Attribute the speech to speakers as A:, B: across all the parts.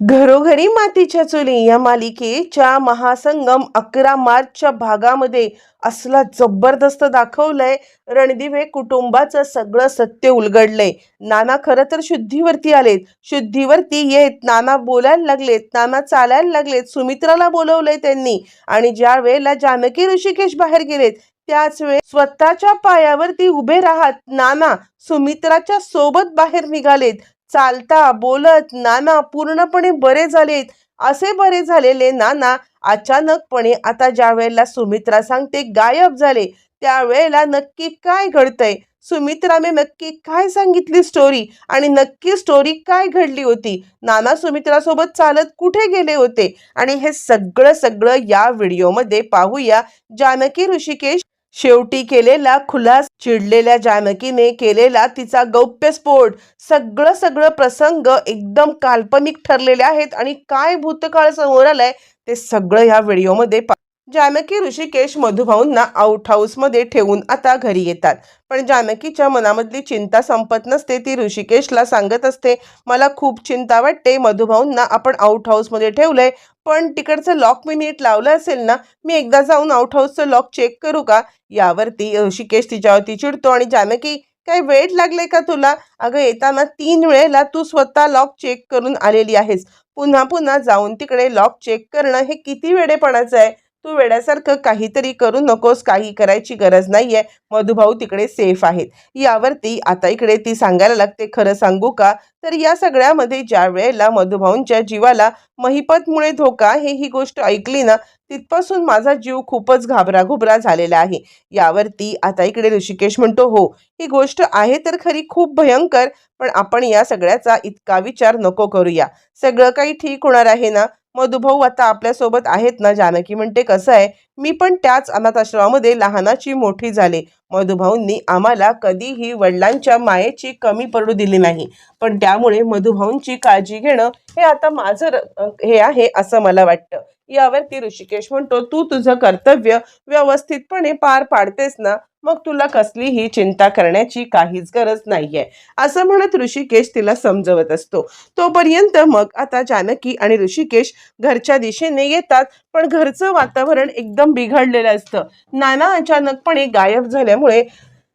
A: घरोघरी मातीच्या चुली या मालिकेच्या महासंगम अकरा मार्चच्या भागामध्ये असला जबरदस्त दाखवलंय. रणदिवे कुटुंबाचं सगळं सत्य उलगडलंय. नाना खरं तर शुद्धीवरती आलेत. शुद्धीवरती येत नाना बोलायला लागलेत नाना चालायला लागलेत सुमित्राला बोलवलंय त्यांनी. आणि ज्या वेळेला जानकी ऋषिकेश बाहेर गेलेत त्याच वेळेस स्वतःच्या पायावरती उभे राहत नाना सुमित्राच्या सोबत बाहेर निघालेत. चालता बोलत नाना पूर्णपणे बरे झालेत असे बरे झालेले नाना अचानकपणे आता ज्या वेळेला सुमित्रा सांगते गायब झाले त्यावेळेला नक्की काय घडतंय? सुमित्राने नक्की काय सांगितली स्टोरी आणि नक्की स्टोरी काय घडली होती? नाना सुमित्रासोबत चालत कुठे गेले होते? आणि हे सगळं सगळं या व्हिडिओमध्ये पाहूया. जानकी ऋषिकेश शेवटी केलेला खुलास चिडलेल्या जानकीने केलेला तिचा गौप्यस्फोट. सगळं सगळं प्रसंग एकदम काल्पनिक ठरलेले आहेत आणि काय भूतकाळ समोर आलाय ते सगळं या व्हिडिओमध्ये पा जानकी ऋषिकेश मधुभाऊंना आउट हाऊसमध्ये ठेवून आता घरी येतात. पण जानकीच्या मनामधली चिंता संपत नसते ती ऋषिकेशला सांगत असते मला खूप चिंता वाटते मधुभाऊंना आपण आउट हाऊसमध्ये ठेवलंय पण तिकडचं लॉक मी नीट लावलं असेल ना मी एकदा जाऊन आउट हाऊसचं लॉक चेक करू का? यावरती ऋषिकेश तिच्यावरती चिडतो आणि जानकी काय वेळ लागले का तुला? अगं येताना तीन वेळेला तू स्वतः लॉक चेक करून आलेली आहेस. पुन्हा पुन्हा जाऊन तिकडे लॉक चेक करणं हे किती वेडेपणाचं आहे? तू वेड्यासारखं काहीतरी करू नकोस काही करायची गरज नाही आहे मधुभाऊ तिकडे सेफ आहेत. यावरती आता इकडे ती सांगायला लागते खरं सांगू का? तर या सगळ्यामध्ये ज्या वेळेला मधुभाऊंच्या जीवाला महिपतमुळे धोका हे ही गोष्ट ऐकली ना तिथपासून माझा जीव खूपच घाबराघुबरा झालेला आहे. यावरती आता इकडे ऋषिकेश म्हणतो हो ही गोष्ट आहे तर खरी खूप भयंकर पण आपण या सगळ्याचा इतका विचार नको करूया. सगळं काही ठीक होणार आहे ना? मधुभाऊ आता आपल्यासोबत आहेत ना? जानकी म्हणते कसं आहे? मी पण त्याच अनाथाश्रमामध्ये लहानाची मोठी झाले. मधुभाऊंनी आम्हाला कधीही वडिलांच्या मायेची कमी पडू दिली नाही. पण त्यामुळे मधुभाऊंची काळजी घेणं हे आता माझं हे आहे असं मला वाटतं. यावरती ऋषिकेश म्हणतो तू तुझं कर्तव्य व्यवस्थितपणे पार पाडतेस ना मग तुला कसलीही चिंता करण्याची काहीच गरज नाहीये. असं म्हणत ऋषिकेश तिला समजवत असतो. तोपर्यंत मग आता जानकी आणि ऋषिकेश घरच्या दिशेने येतात पण घरचं वातावरण एकदम बिघडलेलं असतं. नाना अचानकपणे गायब झाल्यामुळे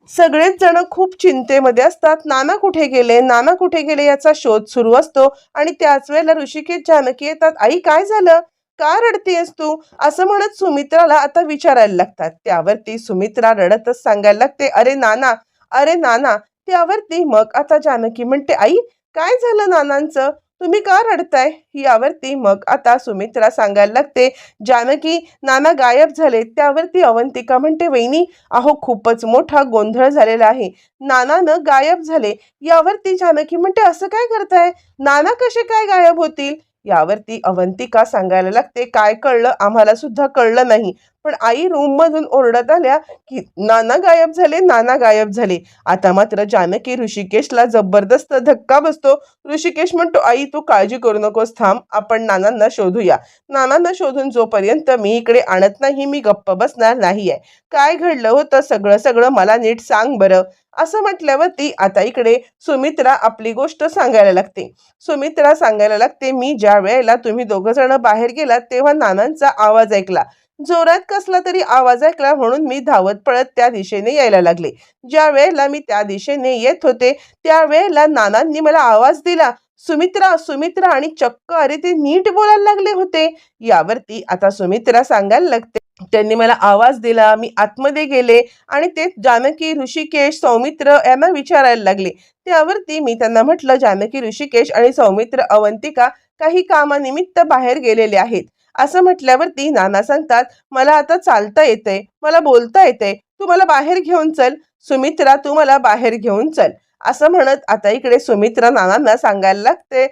A: सगळेच जण खूप चिंतेमध्ये असतात. नाना कुठे गेले? नाना कुठे गेले याचा शोध सुरू असतो आणि त्याच वेळेला ऋषिकेश जानकी येतात आई काय झालं? का रडतेस तू असं म्हणत सुमित्राला आता विचारायला लागतात. त्यावरती सुमित्रा रडतच सांगायला लागते अरे नाना अरे नाना. त्यावरती मग आता जानकी म्हणते आई काय झालं नानांचं? तुम्ही का रडताय? यावरती मग आता सुमित्रा सांगायला लागते जानकी नाना गायब झाले. त्यावरती अवंतिका म्हणते वहिनी अहो खूपच मोठा गोंधळ झालेला आहे. नानानं गायब झाले. यावरती जानकी म्हणते असं काय करताय? नाना कसे काय गायब होतील? यावरती अवंतिका सांगायला लागते. काय कळलं? आम्हाला सुद्धा कळलं नाही. पण आई रूम मधून ओरडत आल्या की नाना गायब झाले नाना गायब झाले. आता मात्र जानकी ऋषिकेशला जबरदस्त धक्का बसतो. ऋषिकेश म्हणतो आई तू काळजी करू नकोस थांब आपण नानांना शोधूया. नानांना शोधून जोपर्यंत मी इकडे आणत नाही मी गप्प बसणार नाही आहे काय घडलं होतं सगळं सगळं मला नीट सांग बरं. असं म्हटल्यावरती आता इकडे सुमित्रा आपली गोष्ट सांगायला लागते. सुमित्रा सांगायला लागते मी ज्या वेळेला तुम्ही दोघं जण बाहेर गेलात तेव्हा नानांचा आवाज ऐकला. जोरात कसला तरी आवाज ऐकला म्हणून मी धावत पळत त्या दिशेने यायला लागले. ज्या वेळेला मी त्या दिशेने येत होते त्या वेळेला नानांनी मला आवाज दिला. सुमित्रा सुमित्रा आणि चक्क अरे ते नीट बोलायला लागले होते. यावरती आता सुमित्रा सांगायला लागते. त्यांनी मला आवाज दिला मी आतमध्ये गेले आणि ते जानकी ऋषिकेश सौमित्र यांना विचारायला लागले. त्यावरती मी त्यांना म्हटलं जानकी ऋषिकेश आणि सौमित्र अवंतिका काही कामानिमित्त बाहेर गेलेले आहेत. असं म्हटल्यावरती नाना सांगतात मला आता चालता येते मला बोलता येते तू मला बाहेर घेऊन चल सुमित्रा तू मला बाहेर घेऊन चल. असं म्हणत आता इकडे सुमित्रा नानांना सांगायला लागते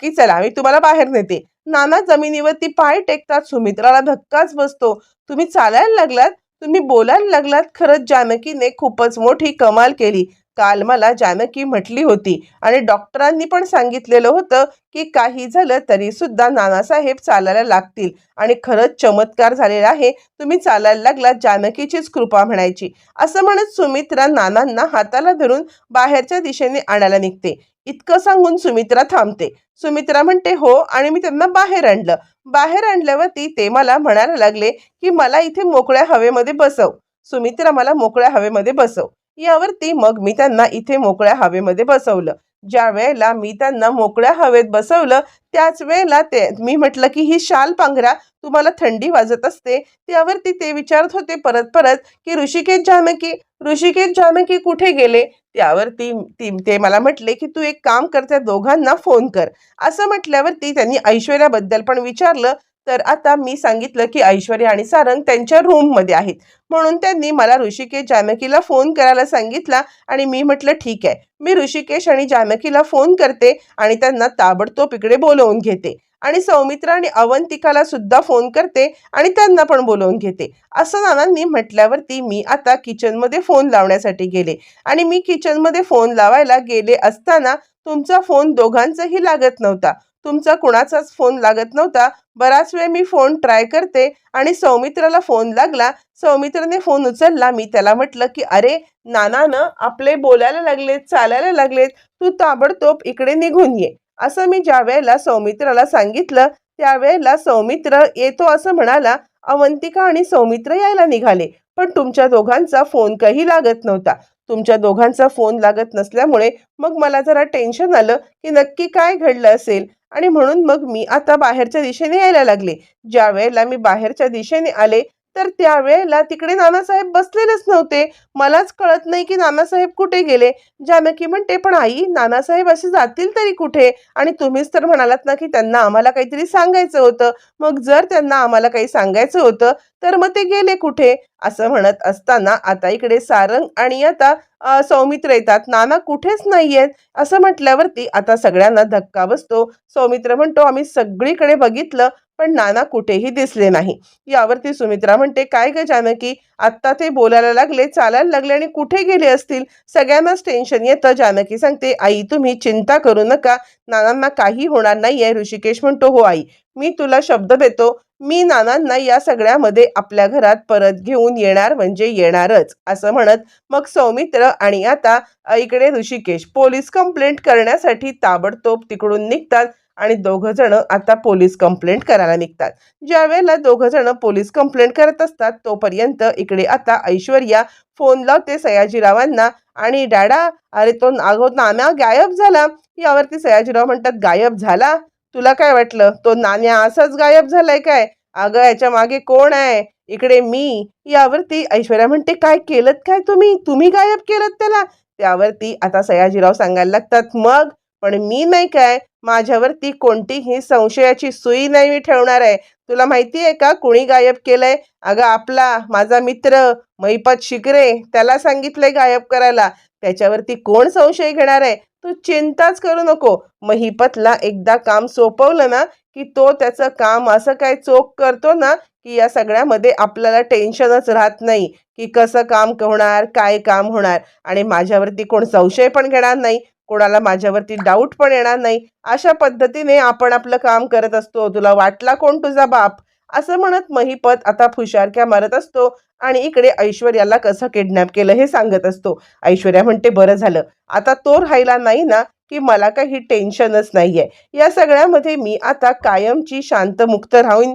A: की चला मी तुम्हाला बाहेर नेते. नाना जमिनीवरती पाय टेकतात सुमित्राला धक्काच बसतो. तुम्ही चालायला लागलात? तुम्ही बोलायला लागलात? खरंच जानकीने खूपच मोठी कमाल केली. काल मला जानकी म्हटली होती आणि डॉक्टरांनी पण सांगितलेलं होतं की काही झालं तरी सुद्धा नानासाहेब चालायला लागतील. आणि खरंच चमत्कार झालेला आहे. तुम्ही चालायला लागला जानकीचीच कृपा म्हणायची. असं म्हणत सुमित्रा नानांना हाताला धरून बाहेरच्या दिशेने आणायला निघते. इतकं सांगून सुमित्रा थांबते. सुमित्रा म्हणते हो आणि मी त्यांना बाहेर आणलं. बाहेर आणल्यावरती ते मला म्हणायला लागले की मला इथे मोकळ्या हवेमध्ये बसव. सुमित्रा मला मोकळ्या हवेमध्ये बसव. यावरती मग मी त्यांना इथे मोकळ्या हवेमध्ये बसवलं. ज्या वेळेला मी त्यांना मोकळ्या हवेत बसवलं त्याच वेळेला ते मी म्हटलं की ही शाल पांघरा तुम्हाला थंडी वाजत असते. त्यावरती ते विचारत होते परत परत की ऋषिकेश जानकी ऋषिकेश जानकी कुठे गेले? त्यावरती ती ते मला म्हटले की तू एक काम कर त्या दोघांना फोन कर. असं म्हटल्यावरती त्यांनी ऐश्वर्याबद्दल पण विचारलं. तर आता मी सांगितलं की ऐश्वर्या आणि सारंग त्यांच्या रूममध्ये आहेत. म्हणून त्यांनी मला ऋषिकेश जानकीला फोन करायला सांगितला आणि मी म्हटलं ठीक आहे. मी ऋषिकेश आणि जानकीला फोन करते आणि त्यांना ताबडतोब इकडे बोलवून घेते. आणि सौमित्र आणि अवंतिकाला सुद्धा फोन करते आणि त्यांना पण बोलवून घेते. असं नानांनी म्हटल्यावरती मी आता किचनमध्ये फोन लावण्यासाठी गेले. आणि मी किचनमध्ये फोन लावायला गेले असताना तुमचा फोन दोघांचाही लागत नव्हता. तुमचा कुणाचाच फोन लागत नव्हता. बराच वेळ मी फोन ट्राय करते आणि सौमित्राला फोन लागला. सौमित्राने फोन उचलला. मी त्याला म्हटलं की अरे नानानं आपले बोलायला लागलेत चालायला लागलेत. तू ताबडतोब इकडे निघून ये. असं मी ज्या वेळेला सौमित्राला सांगितलं त्यावेळेला सौमित्र येतो असं म्हणाला अवंतिका आणि सौमित्र यायला निघाले. पण तुमच्या दोघांचा फोन काही लागत नव्हता. तुमच्या दोघांचा फोन लागत नसल्यामुळे मग मला जरा टेन्शन आलं की नक्की काय घडलं असेल? आणि म्हणून मग मी आता बाहेरच्या दिशेने यायला लागले. ज्या वेळेला मी बाहेरच्या दिशेने आले तर त्यावेळेला तिकडे नानासाहेब बसलेलेच नव्हते. मलाच कळत नाही की नानासाहेब कुठे गेले. जानकी म्हणते पण आई नानासाहेब असे जातील तरी कुठे? आणि तुम्हीच तर म्हणालात ना की त्यांना आम्हाला काहीतरी सांगायचं होतं. मग जर त्यांना आम्हाला काही सांगायचं होतं तर मग ते गेले कुठे? असं म्हणत असताना आता इकडे सारंग आणि आता सौमित्र येतात. नाना कुठेच नाहीयेत. असं म्हटल्यावरती आता सगळ्यांना धक्का बसतो. सौमित्र म्हणतो आम्ही सगळीकडे बघितलं. पण नाना कुठेही दिसले नाही. यावरती सुमित्रा म्हणते काय ग जानकी? आत्ता ते बोलायला लागले चालायला लागले आणि कुठे गेले असतील? सगळ्यांनाच टेन्शन येतं जानकी सांगते. आई तुम्ही चिंता करू नका. नानांना काही होणार नाहीये. ऋषिकेश म्हणतो हो आई मी तुला शब्द देतो. मी नानांना या सगळ्यामध्ये आपल्या घरात परत घेऊन येणार म्हणजे येणारच असं म्हणत मग सौमित्र आणि आता इकडे ऋषिकेश पोलीस कंप्लेंट करण्यासाठी ताबडतोब तिकडून निघतात. आणि दोघं जण आता पोलीस कंप्लेंट करायला निघतात. ज्या वेळेला दोघं जण पोलीस कंप्लेंट करत असतात तोपर्यंत इकडे आता ऐश्वर्या फोन लावते सयाजीरावांना आणि डॅडा अरे तो नागो नाना गायब झाला. यावरती सयाजीराव म्हणतात गायब झाला? तुला काय वाटलं? तो नाण्या असाच गायब झालाय काय? अगं याच्या मागे कोण आहे? इकडे मी. यावरती ऐश्वर्या म्हणते काय केलं काय तुम्ही? तुम्ही गायब केलं त्याला? त्यावरती आता सयाजीराव सांगायला लागतात मग? पण मी नाही काय? माझ्यावरती कोणतीही संशयाची सुई नाही मी ठेवणार आहे. तुला माहिती आहे का कुणी गायब केलंय? अगं आपला माझा मित्र महिपत शिकरे त्याला सांगितलंय गायब करायला. त्याच्यावरती कोण संशय घेणार आहे? तू चिंताच करू नको. महिपतला एकदा काम सोपवलं ना की तो त्याचं काम असं काय चोख करतो ना की या सगळ्यामध्ये आपल्याला टेन्शनच राहत नाही की कसं काम होणार काय काम होणार. आणि माझ्यावरती कोण संशय पण घेणार नाही. कोणाला माझ्यावरती डाऊट पण येणार नाही. अशा पद्धतीने आपण आपलं काम करत असतो. तुला वाटला कोण तुझा बाप? असं म्हणत महिपत आता फुशारक्या मारत असतो आणि इकडे ऐश्वर्याला कसं किडनॅप केलं हे सांगत असतो. ऐश्वर्या म्हणते बरं झालं. आता तो राहिला नाही ना की मला काही टेन्शनच नाहीये. या सगळ्यामध्ये मी आता कायमची शांतमुक्त राहून.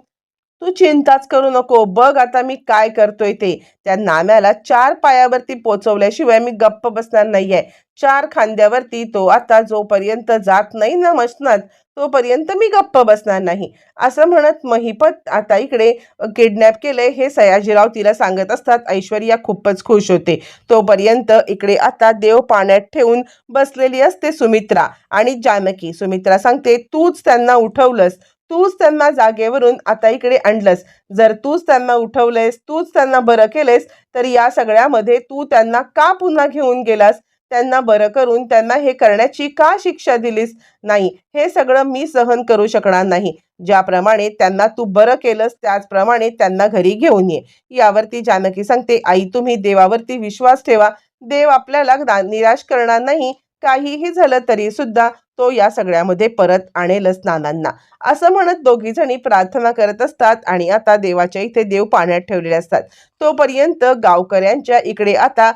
A: तू चिंताच करू नको. बघ आता मी काय करतोय ते. त्या नाम्याला चार पायावरती पोचवल्याशिवाय मी गप्प बसणार नाहीये. चार खांद्यावरती तो आता जोपर्यंत जात नाही ना मशनात तोपर्यंत मी गप्प बसणार नाही. असं म्हणत महिपत आता इकडे किडनॅप केलंय हे सयाजीराव तिला सांगत असतात. ऐश्वर्या खूपच खुश होते. तोपर्यंत इकडे आता देव पाण्यात ठेवून बसलेली असते सुमित्रा आणि जानकी. सुमित्रा सांगते तूच त्यांना उठवलंस. तूच त्यांना जागेवरून आता इकडे आणलंस. जर तूच त्यांना उठवलेस तूच त्यांना बरं केलेस तर या सगळ्यामध्ये तू त्यांना का पुन्हा घेऊन गेलास? त्यांना बरं करून त्यांना हे करण्याची का शिक्षा दिलीस? नाही हे सगळं मी सहन करू शकणार नाही. ज्याप्रमाणे त्यांना तू बरं केलंस त्याचप्रमाणे त्यांना घरी घेऊन ये. यावरती जानकी सांगते आई तुम्ही देवावरती विश्वास ठेवा. देव आपल्याला निराश करणार नाही. काहीही झालं तरी सुद्धा तो या सगळ्यामध्ये परत आणेलच नानांना. असं म्हणत दोघी जणी प्रार्थना करत असतात आणि आता देवाच्या इथे देव पाण्यात ठेवलेले असतात. तोपर्यंत गावकऱ्यांच्या इकडे आता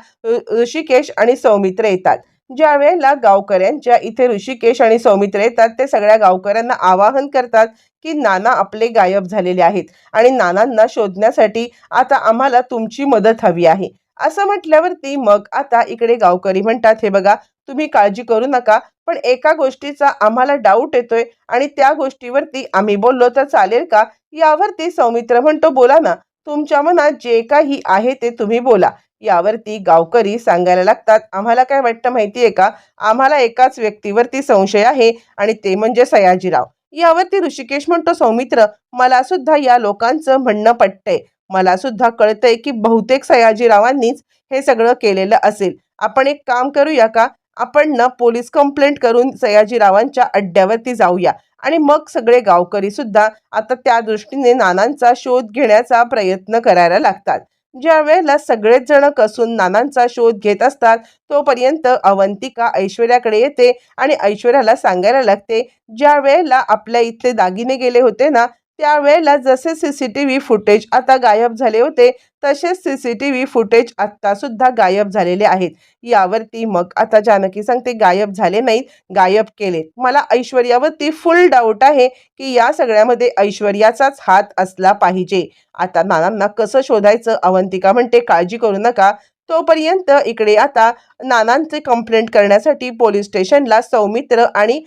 A: ऋषिकेश आणि सौमित्र येतात. ज्या वेळेला गावकऱ्यांच्या इथे ऋषिकेश आणि सौमित्र येतात ते सगळ्या गावकऱ्यांना आवाहन करतात की नाना आपले गायब झालेले आहेत आणि नानांना शोधण्यासाठी आता आम्हाला तुमची मदत हवी आहे. असं म्हटल्यावरती मग आता इकडे गावकरी म्हणतात हे बघा तुम्ही काळजी करू नका पण एका गोष्टीचा आम्हाला डाऊट येतोय आणि त्या गोष्टीवरती आम्ही बोललो तर चालेल का? यावरती सौमित्र म्हणतो बोला ना तुमच्या मनात जे काही आहे ते तुम्ही बोला. यावरती गावकरी सांगायला लागतात आम्हाला काय वाटतं माहितीये का? आम्हाला एकाच व्यक्तीवरती संशय आहे आणि ते म्हणजे सयाजीराव. यावरती ऋषिकेश म्हणतो सौमित्र मला सुद्धा या लोकांचं म्हणणं पटतंय. मला सुद्धा कळतंय की बहुतेक सयाजीरावांनीच हे सगळं केलेलं असेल. आपण एक काम करूया का? आपण ना पोलीस कंप्लेंट करून सयाजीरावांच्या अड्ड्यावरती जाऊया. आणि मग सगळे गावकरी सुद्धा आता त्या दृष्टीने नानांचा शोध घेण्याचा प्रयत्न करायला लागतात. ज्या वेळेला सगळेच जण कसून नानांचा शोध घेत असतात तोपर्यंत अवंतिका ऐश्वर्याकडे येते आणि ऐश्वर्याला सांगायला लागते ज्या वेळेला आपल्या इथले दागिने गेले होते ना त्यावेळेला जसे C C T V footage आता गायब झाले होते तसेच C C T V footage आत्तासुद्धा गायब झालेले आहेत. यावरती मग आता जानकी सांगते गायब झाले नाहीत गायब केले. मला ऐश्वर्यावरती फुल डाऊट आहे की या सगळ्यामध्ये ऐश्वर्याचाच हात असला पाहिजे. आता नानांना कसं शोधायचं? अवंतिका म्हणते काळजी करू नका. तोपर्यंत इकडे आता नानांचे कंप्लेंट करण्यासाठी पोलीस स्टेशनला सौमित्र आणि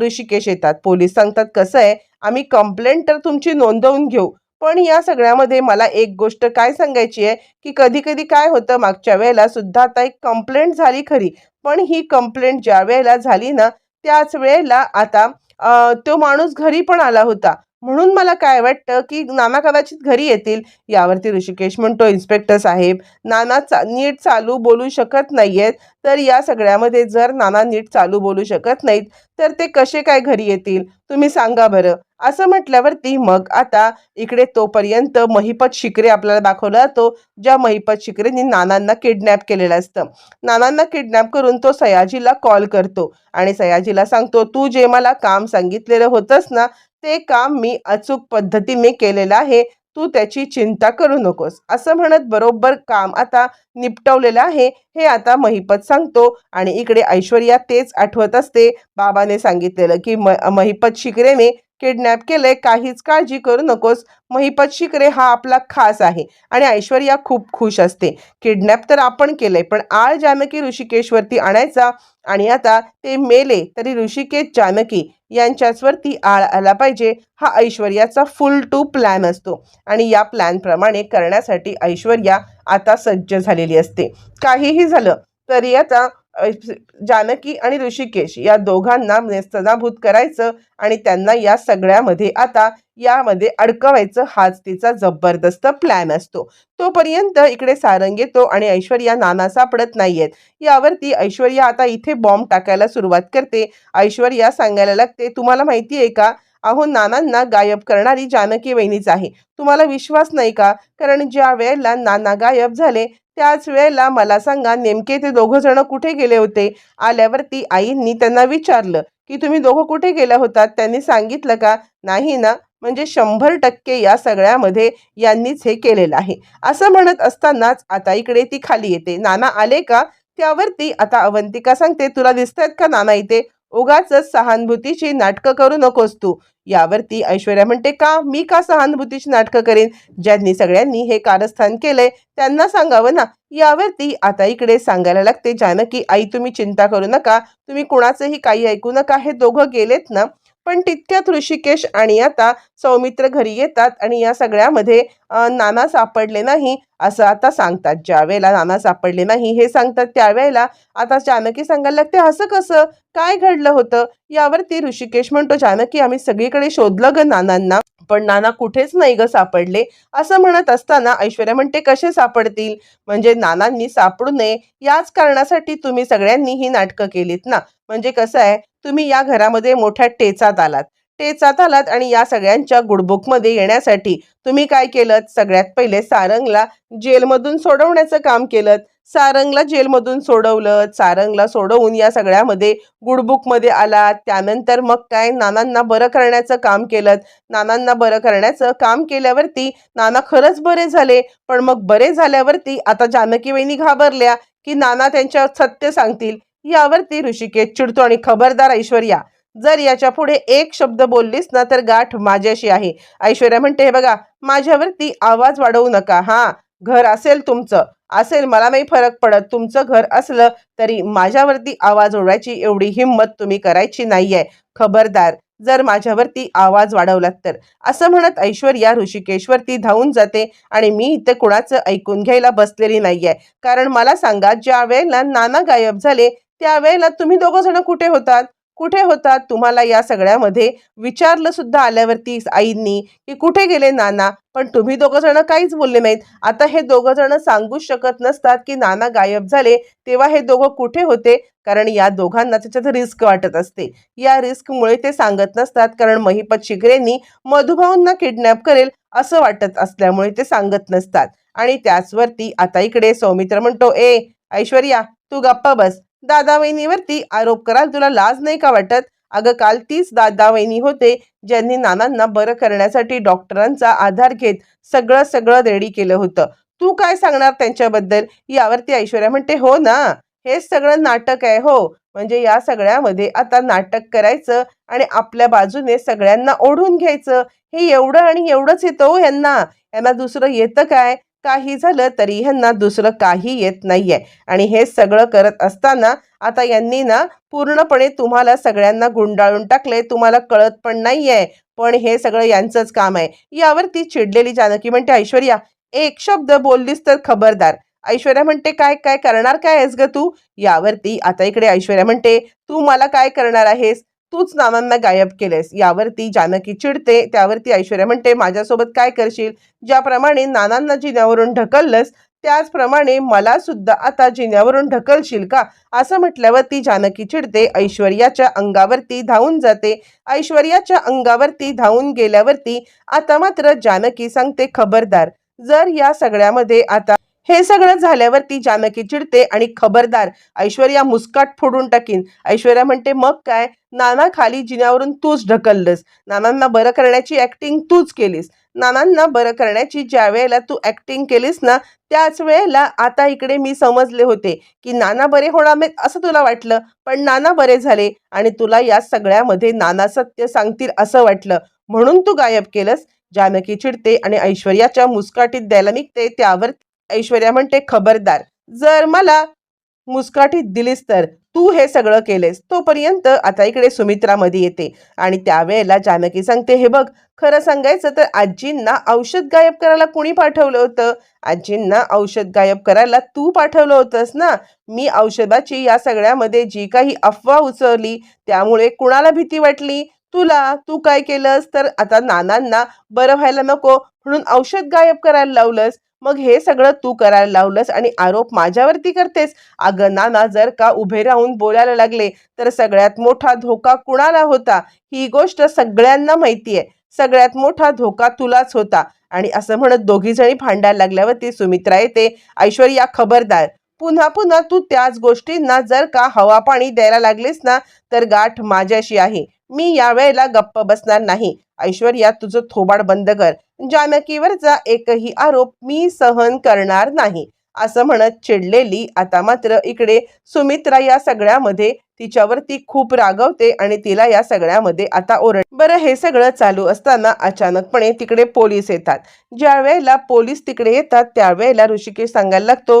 A: ऋषिकेश येतात. पोलीस सांगतात कसं आहे? आम्ही कंप्लेंट तर तुमची नोंदवून घेऊ. पण या सगळ्यामध्ये मला एक गोष्ट काय सांगायची आहे की कधी कधी काय होतं मागच्या वेळेला सुद्धा आता एक कंप्लेंट झाली खरी. पण ही कंप्लेंट ज्या वेळेला झाली ना त्याच वेळेला आता तो माणूस घरी पण आला होता. म्हणून मला काय वाटतं की नाना कदाचित घरी येतील. यावरती ऋषिकेश म्हणतो इन्स्पेक्टर साहेब नाना चा नीट चालू बोलू शकत नाही आहेत तर या सगळ्यामध्ये जर नाना नीट चालू बोलू शकत नाहीत तर ते कसे काय घरी येतील? तुम्ही सांगा बरं. असं म्हटल्यावरती मग आता इकडे तोपर्यंत महिपत शिकरे आपल्याला दाखवला जातो ज्या महिपत शिकरेनी नानांना किडनॅप केलेलं असतं. नानांना किडनॅप करून तो सयाजीला कॉल करतो आणि सयाजीला सांगतो तू जे मला काम सांगितलेलं होतंस ना ते काम मी अचूक पद्धतीने केलेलं आहे. तू त्याची चिंता करू नकोस. असं म्हणत बरोबर काम आता निपटवलेलं आहे. हे आता महिपत सांगतो आणि इकडे ऐश्वर्या तेच आठवत असते. बाबाने सांगितलेलं की म महिपत शिकरेने किडनॅप केलंय काहीच काळजी करू नकोस. महिपत शिकरे हा आपला खास आहे आणि ऐश्वर्या खूप खुश असते. किडनॅप तर आपण केलंय पण आळ जानकी ऋषिकेशवरती आणायचा आणि आता ते मेले तरी ऋषिकेश जानकी यांच्याचवरती आळ आला पाहिजे हा ऐश्वर्याचा फुल टू प्लॅन असतो. आणि या प्लॅनप्रमाणे करण्यासाठी ऐश्वर्या आता सज्ज झालेली असते. काहीही झालं तरी आता जानकी आणि ऋषिकेश या दोघांना नेस्तनाभूत करायचं आणि त्यांना या सगळ्यामध्ये आता यामध्ये अडकवायचं हाच तिचा जबरदस्त प्लॅन असतो. तोपर्यंत इकडे सारंग येतो आणि ऐश्वर्या नाना सापडत नाहीयेत. यावरती ऐश्वर्या आता इथे बॉम्ब टाकायला सुरुवात करते. ऐश्वर्या सांगायला लागते तुम्हाला माहिती आहे का? अहो नानांना गायब करणारी जानकी वहिनीच आहे. तुम्हाला विश्वास नाही का? कारण ज्या वेळेला नाना गायब झाले त्याच वेळेला मला सांगा नेमके ते दोघं जण कुठे गेले होते? आल्यावरती आईंनी त्यांना विचारलं की तुम्ही दोघं कुठे गेला होतात? त्यांनी सांगितलं का नाही ना म्हणजे शंभर टक्के या सगळ्यामध्ये यांनीच हे केलेलं आहे. असं म्हणत असतानाच आता इकडे ती खाली येते. नाना आले का? त्यावरती आता अवंतिका सांगते तुला दिसतायत का नाना इथे? उगाच सहानुभूतीची नाटकं करू नकोस तू. यावरती ऐश्वर्या म्हणते का? मी का सहानुभूतीची नाटकं करेन? ज्यांनी सगळ्यांनी हे कारस्थान केलंय त्यांना सांगावं ना. यावरती आता इकडे सांगायला लागते जानकी आई तुम्ही चिंता करू नका. तुम्ही कुणाचंही काही ऐकू नका. हे दोघं गेलेत ना पण तितक्यात ऋषिकेश आणि आता सौमित्र घरी येतात आणि या सगळ्यामध्ये नाना सापडले नाही असं आता सांगतात. ज्यावेळेला नाना सापडले नाही हे सांगतात त्यावेळेला आता जानकी सांगायला लागते असं कसं? काय घडलं होतं? यावरती ऋषिकेश म्हणतो जानकी आम्ही सगळीकडे शोधलं ग नानांना पण नाना कुठेच नाही ग सापडले. असं म्हणत असताना ऐश्वर्या म्हणते कसे सापडतील? म्हणजे नानांनी सापडू नये. याच कारणासाठी तुम्ही सगळ्यांनी ही नाटकं केलीत ना. म्हणजे कसं आहे तुम्ही या घरामध्ये मोठ्या टेचात आलात. टेचात आलात आणि या सगळ्यांच्या गुडबुकमध्ये येण्यासाठी तुम्ही काय केलं सगळ्यात पहिले सारंगला जेलमधून सोडवण्याचं काम केलं सारंगला जेलमधून सोडवलं सारंगला सोडवून या सगळ्यामध्ये गुडबुकमध्ये आला त्यानंतर मग काय? नानांना बरं करण्याचं काम केलं नानांना बरं करण्याचं काम केल्यावरती नाना खरंच बरे झाले. पण मग बरे झाल्यावरती आता जानकी वहिनी घाबरल्या की नाना त्यांच्या सत्य सांगतील. यावरती ऋषिकेश चिडतो आणि खबरदार ऐश्वर्या जर याच्यापुढे एक शब्द बोललीस ना तर गाठ माझ्याशी आहे. ऐश्वर्या म्हणते हे बघा माझ्यावरती आवाज वाढवू नका. हा घर असेल तुमचं. असेल मला नाही फरक पडत. तुमचं घर असलं तरी माझ्यावरती आवाज ओढवायची एवढी हिंमत तुम्ही करायची नाहीये. खबरदार जर माझ्यावरती आवाज वाढवलात तर. असं म्हणत ऐश्वर्या ऋषिकेशवरती धावून जाते आणि मी इथे कुणाचं ऐकून घ्यायला बसलेली नाहीये. कारण मला सांगा ज्या वेळेला नाना गायब झाले त्यावेळेला तुम्ही दोघं जण कुठे होतात? कुठे होतात? तुम्हाला या सगळ्यामध्ये विचारलं सुद्धा आल्यावरती आईंनी की कुठे गेले नाना? पण तुम्ही दोघं जण काहीच बोलले नाहीत. आता हे दोघं जण सांगूच शकत नसतात की नाना गायब झाले तेव्हा हे दोघं कुठे होते? कारण या दोघांना त्याच्यात रिस्क वाटत असते. या रिस्कमुळे ते सांगत नसतात कारण महिपत शिगरेंनी मधुभाऊंना किडनॅप करेल असं वाटत असल्यामुळे ते सांगत नसतात. आणि त्याचवरती आता इकडे सौमित्र म्हणतो ए ऐश्वर्या तू गप्पा बस. दादा वहिनीवरती आरोप कराल तुला लाज नाही का वाटत? अगं काल तीच दादा वहिनी होते ज्यांनी नानांना बरं करण्यासाठी डॉक्टरांचा आधार घेत सगळं सगळं रेडी केलं होतं. तू काय सांगणार त्यांच्याबद्दल? यावरती ऐश्वर्या म्हणते हो ना हेच सगळं नाटक आहे हो. म्हणजे या सगळ्यामध्ये आता नाटक करायचं आणि आपल्या बाजूने सगळ्यांना ओढून घ्यायचं. हे एवढं आणि एवढंच येतं हो यांना. यांना दुसरं येतं काय? काही झालं तरी ह्यांना दुसरं काही येत नाहीये. आणि हे सगळं करत असताना आता यांनी ना पूर्णपणे तुम्हाला सगळ्यांना गुंडाळून टाकले. तुम्हाला कळत पण नाहीये. पण हे सगळं यांचंच काम आहे. यावरती चिडलेली जानकी म्हणते ऐश्वर्या एक शब्द बोललीस तर खबरदार. ऐश्वर्या म्हणते काय काय करणार काय आहेस ग तू? यावरती आता इकडे ऐश्वर्या म्हणते तू मला काय करणार आहेस? तूच नानांना गायब केलेस. यावरती जानकी चिडते त्यावरती ऐश्वर्या म्हणते माझ्यासोबत काय करशील? ज्याप्रमाणे नानांना जिन्यावरून ढकललंस त्याचप्रमाणे मला सुद्धा आता जिन्यावरून ढकलशील का? असं म्हटल्यावर ती जानकी चिडते ऐश्वर्याच्या अंगावरती धावून जाते. ऐश्वर्याच्या अंगावरती धावून गेल्यावरती आता मात्र जानकी सांगते खबरदार जर या सगळ्यामध्ये आता हे सगळं झाल्यावरती जानकी चिडते आणि खबरदार ऐश्वर्या मुस्काट फोडून टाकीन. ऐश्वर्या म्हणते मग काय? नाना खाली जिन्यावरून तूच ढकललंस. नानांना बरं करण्याची ऍक्टिंग तूच केलीस. नानांना बरं करण्याची ज्या वेळेला तू ऍक्टिंग केलीस ना त्याच वेळेला आता इकडे मी समजले होते की नाना बरे होणार असं तुला वाटलं. पण नाना बरे झाले आणि तुला या सगळ्यामध्ये नाना सत्य सांगतील असं वाटलं. म्हणून तू गायब केलंस. जानकी चिडते आणि ऐश्वर्याच्या मुस्काटीत द्यायला निघते. त्यावर ऐश्वर्या म्हणते खबरदार जर मला मुस्काठीत दिलीस तर तू हे सगळं केलेस तोपर्यंत आता इकडे सुमित्रा मध्ये येते. आणि त्यावेळेला जानकी सांगते हे बघ खरं सांगायचं तर आजींना औषध गायब करायला कुणी पाठवलं होतं? आजींना औषध गायब करायला तू पाठवलं होतंस ना? मी औषधाची या सगळ्यामध्ये जी काही अफवा उचलली त्यामुळे कुणाला भीती वाटली? तुला तू काय केलंस? तर आता नानांना बरं व्हायला नको म्हणून औषध गायब करायला लावलंस. मग हे सगळं तू करायला लावलंस आणि आरोप माझ्यावरती करतेस. अगं नाना जर का उभे राहून बोलायला लागले तर सगळ्यात मोठा धोका कुणाला होता? ही गोष्ट सगळ्यांना माहिती आहे सगळ्यात मोठा धोका तुलाच होता. आणि असं म्हणत दोघी जणी भांडायला लागल्यावरती सुमित्रा येते. ऐश्वर्या खबरदार. पुन्हा पुन्हा तू त्याच गोष्टींना जर का हवा पाणी द्यायला लागलीस ना तर गाठ माझ्याशी आहे. मी यावेळेला गप्प बसणार नाही. ऐश्वर्या तुझं थोबाड बंद कर. जानकीवरचा एकही आरोप मी सहन करणार नाही. असं म्हणत चिडलेली. आता मात्र इकडे सुमित्रा या सगळ्यामध्ये तिच्यावरती खूप रागवते आणि तिला या सगळ्यामध्ये आता ओरड बरं हे सगळं चालू असताना अचानकपणे तिकडे पोलीस येतात. ज्या वेळेला पोलीस तिकडे येतात त्यावेळेला ऋषिकेश सांगायला लागतो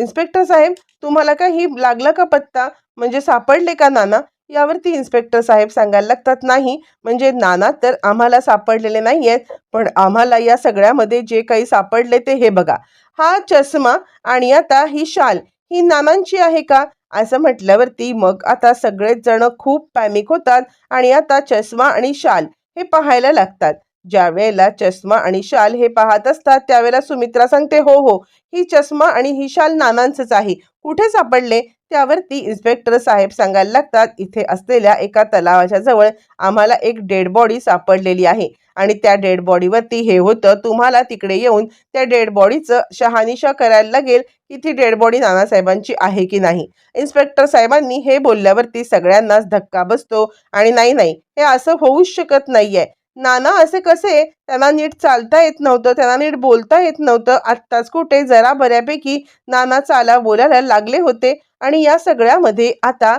A: इन्स्पेक्टर साहेब तुम्हाला काही लागलं का पत्ता? म्हणजे सापडले का नाना? यावरती इन्स्पेक्टर साहेब सांगायला लागतात नाही म्हणजे नाना तर आम्हाला सापडलेले नाही आहेत पण आम्हाला या सगळ्यामध्ये जे काही सापडले ते हे बघा. हा चष्मा आणि आता ही शाल ही नानांची आहे का? असं म्हटल्यावरती मग आता सगळेच जण खूप पॅमिक होतात आणि आता चष्मा आणि शाल हे पाहायला लागतात. ज्या वेळेला चष्मा आणि शाल हे पाहत असतात त्यावेळेला सुमित्रा सांगते हो हो ही चष्मा आणि ही शाल नानांचंच आहे. कुठे सापडले? त्यावरती इन्स्पेक्टर साहेब सांगायला लागतात इथे असलेल्या एका तलावाच्या जवळ आम्हाला एक डेड बॉडी सापडलेली आहे आणि त्या डेड बॉडीवरती हे होतं तुम्हाला तिकडे येऊन त्या डेड बॉडीचं शहानिशा करायला लागेल की ती डेड बॉडी नानासाहेबांची आहे की नाही. इन्स्पेक्टर साहेबांनी हे बोलल्यावरती सगळ्यांनाच धक्का बसतो आणि नाही नाही हे असं होऊच शकत नाहीये. नाना असे कसे? त्यांना नीट चालता येत नव्हतं त्यांना नीट बोलता येत नव्हतं. आत्ताच कुठे? जरा बऱ्यापैकी नाना चाला बोलायला लागले होते. आणि या सगळ्यामध्ये आता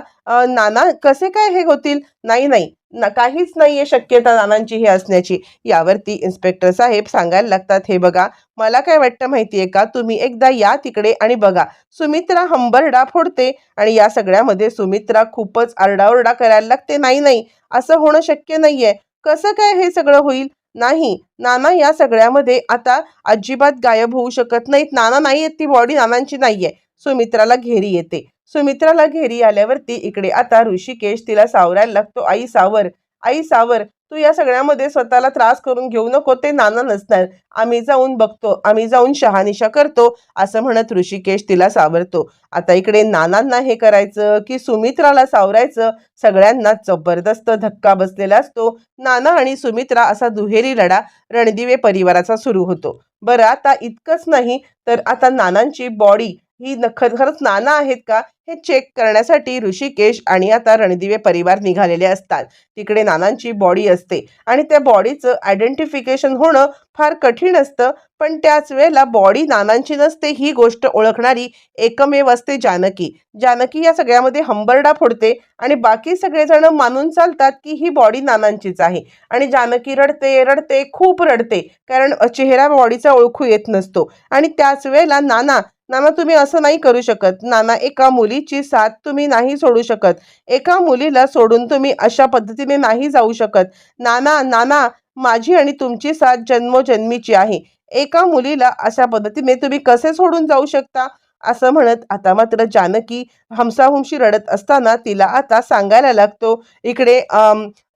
A: नाना कसे काय हे होतील? नाही नाही. ना काहीच नाहीये शक्यता नानांची ही असण्याची. यावरती इन्स्पेक्टर साहेब सांगायला लागतात हे बघा मला काय वाटतं माहितीये का? तुम्ही एकदा या तिकडे आणि बघा. सुमित्रा हंबरडा फोडते आणि या सगळ्यामध्ये सुमित्रा खूपच आरडाओरडा करायला लागते. नाही नाही. असं होणं शक्य नाहीये. कसं काय हे सगळं होईल? नाही. नाना या सगळ्यामध्ये आता अजिबात गायब होऊ शकत नाहीत. नाना नाही आहेत ती बॉडी नानांची नाहीये. सुमित्राला घेरी येते. सुमित्राला घेरी आल्यावरती इकडे आता ऋषिकेश तिला सावरायला लागतो. आई सावर आई सावर तू या सगळ्यामध्ये स्वतःला त्रास करून घेऊ नको ते नाना नसणार. आम्ही जाऊन बघतो आम्ही जाऊन शहानिशा करतो असं म्हणत ऋषिकेश तिला सावरतो. आता इकडे नानांना हे करायचं की सुमित्राला सावरायचं सगळ्यांना जबरदस्त धक्का बसलेला असतो. नाना आणि सुमित्रा असा दुहेरी लढा रणदिवे परिवाराचा सुरू होतो. बरं आता इतकंच नाही तर आता नानांची बॉडी ही न खरंच नाना आहेत का? हे चेक करण्यासाठी ऋषिकेश आणि आता रणदिवे परिवार निघालेले असतात. तिकडे नानांची बॉडी असते आणि त्या बॉडीचं आयडेंटिफिकेशन होणं फार कठीण असतं. पण त्याच वेळेला बॉडी नानांची नसते ही गोष्ट ओळखणारी एकमेव असते जानकी. जानकी या सगळ्यामध्ये हंबरडा फोडते आणि बाकी सगळेजण मानून चालतात की ही बॉडी नानांचीच आहे. आणि जानकी रडते रडते खूप रडते. कारण चेहरा बॉडीचा ओळखू येत नसतो. आणि त्याच वेळेला नाना नाना तुम्ही असं नाही करू शकत. नाना एका मुलीची साथ तुम्ही नाही सोडू शकत. एका मुलीला सोडून तुम्ही अशा पद्धतीने नाही जाऊ शकत. नाना नाना माझी आणि तुमची साथ जन्मोजन्मीची आहे. एका मुलीला अशा पद्धतीने तुम्ही कसे सोडून जाऊ शकता? असं म्हणत आता मात्र जानकी हमसाहुमशी रडत असताना तिला आता सांगायला लागतो. इकडे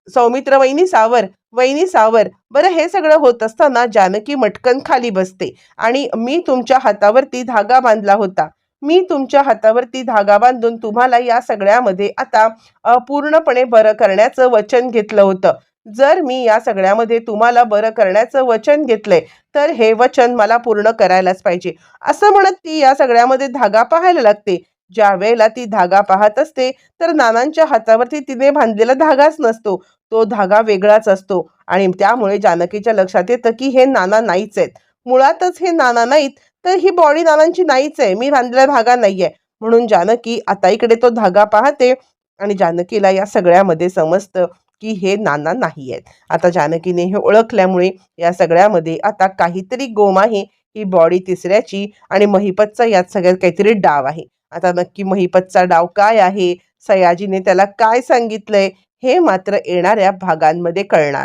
A: सौमित्र वहिनी सावर वहिनी सावर बरं हे सगळं होत असताना जानकी मटकन खाली बसते आणि मी तुमच्या हातावरती धागा बांधला होता. मी तुमच्या हातावरती धागा बांधून तुम्हाला या सगळ्यामध्ये आता पूर्णपणे बरं करण्याचं वचन घेतलं होतं. जर मी या सगळ्यामध्ये तुम्हाला बरं करण्याचं वचन घेतलंय तर हे वचन मला पूर्ण करायलाच पाहिजे. असं म्हणत ती या सगळ्यामध्ये धागा पाहायला लागते. ज्या वेळेला ती धागा पाहत असते तर नानांच्या हातावरती तिने बांधलेला धागाच नसतो. तो धागा वेगळाच असतो. आणि त्यामुळे जानकीच्या लक्षात येतं की हे नाना नाहीच आहेत. मुळातच हे नाना नाहीत तर ही बॉडी नानांची नाहीच आहे. मी बांधलेला धागा नाहीये. म्हणून जानकी आता इकडे तो धागा पाहते आणि जानकीला या सगळ्यामध्ये समजतं की हे नाना नाही आहेत आता जानकीने हे ओळखल्यामुळे या सगळ्यामध्ये आता काहीतरी गोम आहे. ही बॉडी तिसऱ्याची आणि महिपतचा यात सगळ्यात काहीतरी डाव आहे. आता नक्की महिपतचा डाव काय आहे? सयाजीने त्याला काय सांगितलंय? हे मात्र येणाऱ्या भागांमध्ये कळणार.